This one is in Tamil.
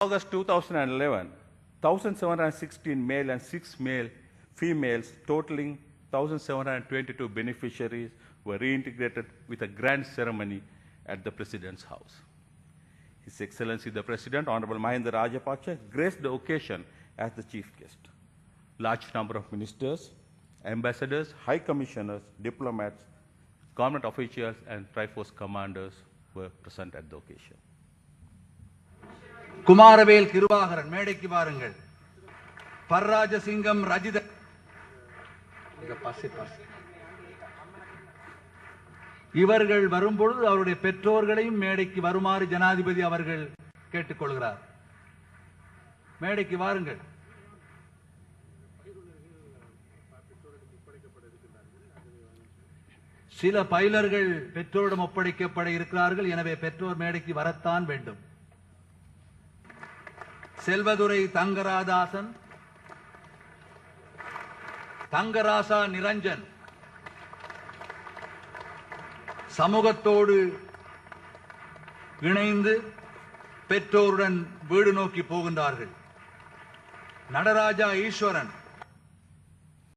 August 2011, 1,716 male and 6 male females totaling 1,722 beneficiaries were reintegrated with a grand ceremony at the President's house. His Excellency the President, Honorable Mahinda Rajapaksa, graced the occasion as the chief guest. Large number of ministers, ambassadors, high commissioners, diplomats, government officials, and Triforce commanders were present at the occasion. Kumaravel கிருவாகரன் மேடைக்கு வாருங்கள். பர்ராஜசிங்கம் ரஜித. இவர்கள் வரும்பொழுது அவருடைய பெற்றோர்களையும் மேடைக்கு வருமாறு ஜனாதிபதி அவர்கள் கேட்டுக்கொள்கிறார் மேடைக்கு வாருங்கள். சில பைலர்கள் பெற்றோரிடம் ஒப்படைக்கப்பட இருக்கிறார்கள். எனவே பெற்றோர் மேடைக்கு வரத்தான் வேண்டும். செல்வதுரை தங்கராதாசன் தங்கராசா நிரஞ்சன். சமூகத்தோடு இணைந்து பெற்றோருடன் வீடு நோக்கி போகின்றார்கள். நடராஜா ஈஸ்வரன்